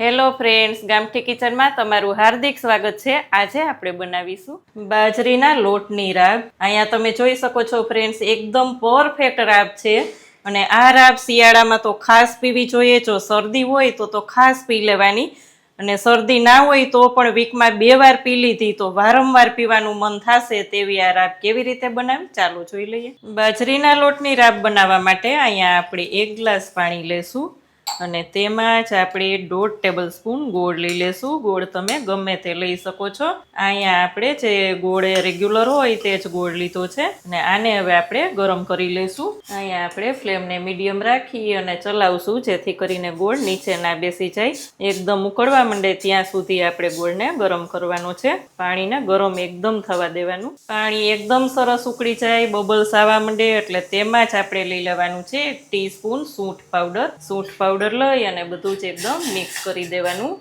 Hello friends ગામઠી કિચનમાં તમારું હાર્દિક સ્વાગત છે. આજે આપણે બનાવીશું બાજરીના લોટની રાબ. અહીંયા તમે જોઈ શકો છો ફ્રેન્ડ્સ એકદમ પરફેક્ટ રાબ છે. અને આ રાબ શિયાળામાં તો ખાસ પીવી જોઈએ. જો શરદી હોય તો તો ખાસ પી લેવાની. અને શરદી ના હોય તો પણ વીકમાં બે વાર પી લીધી તો વારંવાર પીવાનું મન થશે તેવી આ રાબ કેવી રીતે બનાવી? ચાલો જોઈ લઈએ. બાજરીના લોટની રાબ બનાવવા માટે અહીંયા આપણે એક ગ્લાસ પાણી લેશું. અને તેમાં જ આપણે દોઢ ટેબલ સ્પૂન ગોળ લઈ લેશું. ગોળ તમે ગમે તે લઈ શકો છો. અહીંયા આપણે જે ગોળ રેગ્યુલર હોય તે જ ગોળ લીધો છે. અને આને હવે આપણે ગરમ કરી લઈશું અહીંયા આપણે ફ્લેમને મીડિયમ રાખી અને ચલાવશું, જેથી કરીને ગોળ નીચે ના બેસી જાય. એકદમ ઉકળવા માંડે ત્યાં સુધી આપણે ગોળને ગરમ કરવાનો છે. પાણીને ગરમ એકદમ થવા દેવાનું. પાણી એકદમ સરસ ઉકળી જાય, બબલ્સ આવવા માંડે, એટલે તેમાં જ આપણે લઈ લેવાનું છે એક ટીસ્પૂન સૂંઠ પાવડર. સૂંઠ પાવડર લઈ અને બધું જ એકદમ મિક્સ કરી દેવાનું.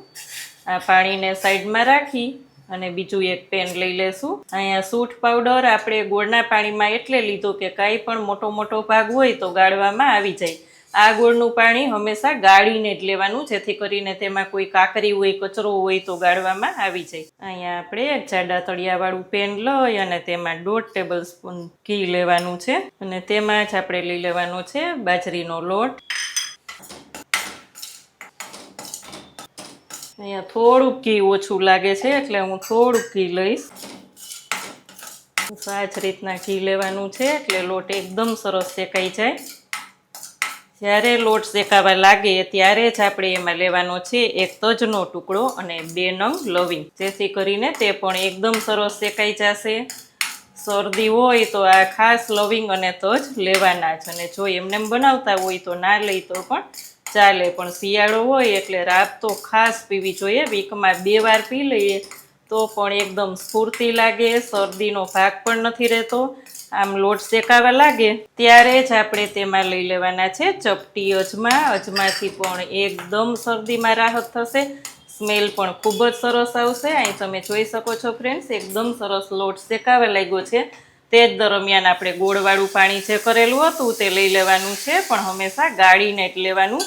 આ પાણીને સાઈડમાં રાખી અને બીજું એક પેન લઈ લેશું. અહીંયા સૂઠ પાવડર આપણે ગોળના પાણીમાં એટલે લીધો કે કાંઈ પણ મોટો મોટો ભાગ હોય તો ગાળવામાં આવી જાય. આ ગોળનું પાણી હંમેશા ગાળીને જ લેવાનું, જેથી કરીને તેમાં કોઈ કાકરી હોય, કચરો હોય તો ગાળવામાં આવી જાય. અહીંયા આપણે જાડા તળિયાવાળું પેન લઈ અને તેમાં દોઢ ટેબલ સ્પૂન ઘી લેવાનું છે. અને તેમાં જ આપણે લઈ લેવાનો છે બાજરીનો લોટ. અહીંયા થોડુંક ઘી ઓછું લાગે છે, એટલે હું થોડુંક ઘી લઈશ. આ જ રીતના ઘી લેવાનું છે, એટલે લોટ એકદમ સરસ શેકાઈ જાય. જ્યારે લોટ શેકાવા લાગે, ત્યારે જ આપણે એમાં લેવાનો છે એક તજનો ટુકડો અને બે નંગ લવિંગ. જેથી કરીને તે પણ એકદમ સરસ શેકાઈ જશે. શરદી હોય તો આ ખાસ લવિંગ અને તજ લેવાના જ, અને જો એમને બનાવતા હોય તો ના લઈ તો પણ ચાલે, પણ શિયાળો હોય એટલે રાત તો ખાસ પીવી જોઈએ. વીકમાં બે વાર પી લઈએ તો પણ એકદમ સ્ફૂર્તિ લાગે, શરદીનો ભાગ પણ નથી રહેતો. આમ લોટ શેકાવા લાગે, ત્યારે જ આપણે તેમાં લઈ લેવાના છે ચપટી અજમા. અજમાથી પણ એકદમ શરદીમાં રાહત થશે. સ્મેલ પણ ખૂબ જ સરસ આવશે. અહીં તમે જોઈ શકો છો ફ્રેન્ડ્સ એકદમ સરસ લોટ શેકાવા લાગ્યો છે. તે જ દરમિયાન આપણે ગોળવાળું પાણી જે કરેલું હતું તે લઈ લેવાનું છે, પણ હંમેશા ગાળીને જ લેવાનું.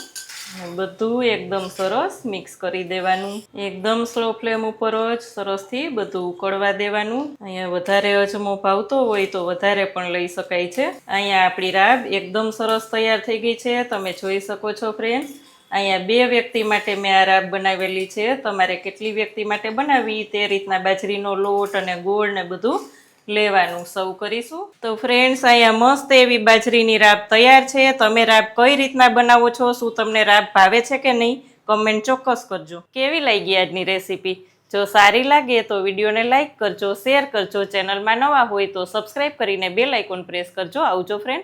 બધું એકદમ સરસ મિક્સ કરી દેવાનું. એકદમ સ્લો ફ્લેમ ઉપર જ સરસથી બધું ઉકળવા દેવાનું. અહીંયા વધારે અજમો ભાવતો હોય તો વધારે પણ લઈ શકાય છે. અહીંયા આપણી રાબ એકદમ સરસ તૈયાર થઈ ગઈ છે. તમે જોઈ શકો છો ફ્રેન્ડ અહીંયા બે વ્યક્તિ માટે મેં આ રાબ બનાવેલી છે. તમારે કેટલી વ્યક્તિ માટે બનાવવી, તે રીતના બાજરીનો લોટ અને ગોળ ને બધું લેવાનું સૌ કરીશું. તો ફ્રેન્ડ્સ અહીંયા મસ્ત એવી બાજરીની રાબ તૈયાર છે. તમે રાબ કઈ રીતના બનાવો છો? શું તમને રાબ ભાવે છે કે નહીં? કમેન્ટ ચોક્કસ કરજો. કેવી લાગી આજની રેસીપી જો સારી લાગે તો વિડીયોને લાઇક કરજો શેર કરજો. ચેનલમાં નવા હોય તો સબસ્ક્રાઈબ કરીને બે લાઇકોન પ્રેસ કરજો. આવજો ફ્રેન્ડ